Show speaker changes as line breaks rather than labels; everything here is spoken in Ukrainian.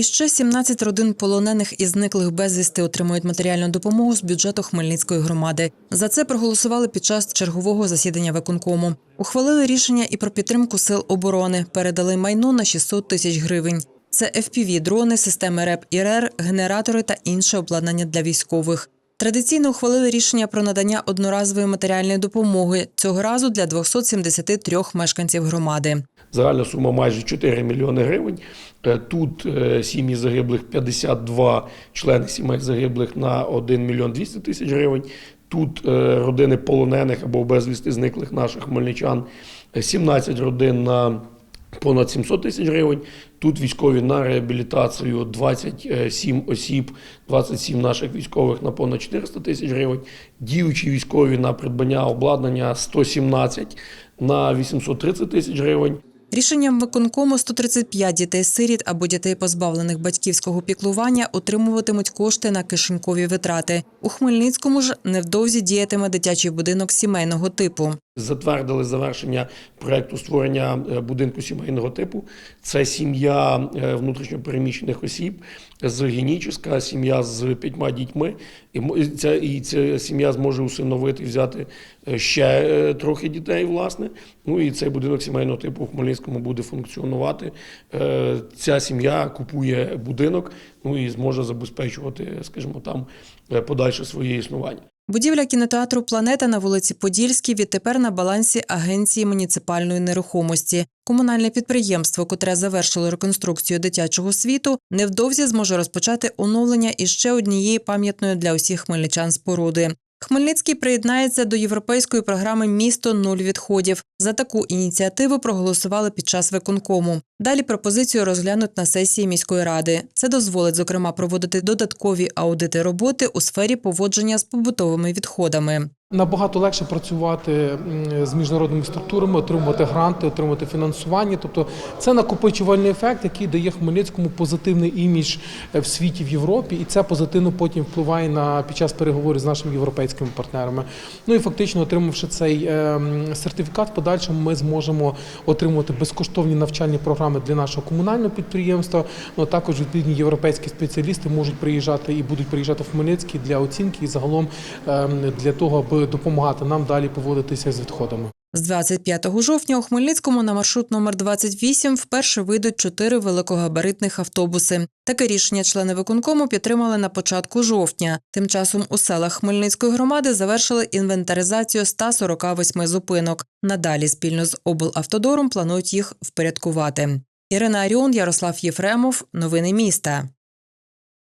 І ще 17 родин полонених і зниклих безвісти отримують матеріальну допомогу з бюджету Хмельницької громади. За це проголосували під час чергового засідання виконкому. Ухвалили рішення і про підтримку сил оборони. Передали майно на 600 тисяч гривень. Це FPV, дрони, системи РЕП і РЕР, генератори та інше обладнання для військових. Традиційно ухвалили рішення про надання одноразової матеріальної допомоги цього разу для 273 мешканців громади.
Загальна сума майже 4 мільйони гривень. Е, Тут е, сім'ї загиблих 52 члени сімей загиблих на 1 мільйон 200 тисяч гривень. Тут е, родини полонених або безвісти зниклих наших хмельничан, е, 17 родин на понад 700 тисяч гривень. Тут військові на реабілітацію 27 осіб, 27 наших військових на понад 400 тисяч гривень. Діючі військові на придбання обладнання 117 на 830 тисяч гривень.
Рішенням виконкому 135 дітей-сиріт або дітей, позбавлених батьківського піклування, отримуватимуть кошти на кишенькові витрати. У Хмельницькому ж невдовзі діятиме дитячий будинок сімейного типу.
Затвердили завершення проекту створення е, будинку сімейного типу. Це сім'я е, внутрішньопереміщених осіб з геніческа, сім'я з п'ятьма дітьми. І ця, і ця сім'я зможе усиновити, взяти е, ще трохи дітей, власне. Ну і цей будинок сімейного типу в Хмельницькому буде функціонувати. Ця сім'я купує будинок, ну і зможе забезпечувати, скажімо, там подальше своє існування.
Будівля кінотеатру Планета на вулиці Подільській відтепер на балансі Агенції муніципальної нерухомості. Комунальне підприємство, котре завершило реконструкцію дитячого світу, невдовзі зможе розпочати оновлення іще однієї пам'ятної для усіх хмельничан споруди. Хмельницький приєднається до європейської програми Місто нуль відходів. За таку ініціативу проголосували під час виконкому. Далі пропозицію розглянуть на сесії міської ради. Це дозволить, зокрема, проводити додаткові аудити роботи у сфері поводження з побутовими відходами.
Набагато легше працювати з міжнародними структурами, отримувати гранти, отримувати фінансування. Тобто це накопичувальний ефект, який дає Хмельницькому позитивний імідж е, в світі в Європі, і це позитивно потім впливає на під час переговорів з нашими європейськими партнерами. Ну і фактично, отримавши цей е, сертифікат, в подальшому ми зможемо отримувати безкоштовні навчальні програми для нашого комунального підприємства. Ну також відповідні європейські спеціалісти можуть приїжджати і будуть приїжджати в Хмельницький для оцінки і загалом ем, для того, аби допомагати нам далі поводитися з відходами.
З 25 жовтня у Хмельницькому на маршрут номер 28 вперше вийдуть чотири великогабаритних автобуси. Таке рішення члени виконкому підтримали на початку жовтня. Тим часом у селах Хмельницької громади завершили інвентаризацію 148 зупинок. Надалі спільно з облавтодором планують їх впорядкувати. Ірина Аріон, Ярослав Єфремов. Новини міста.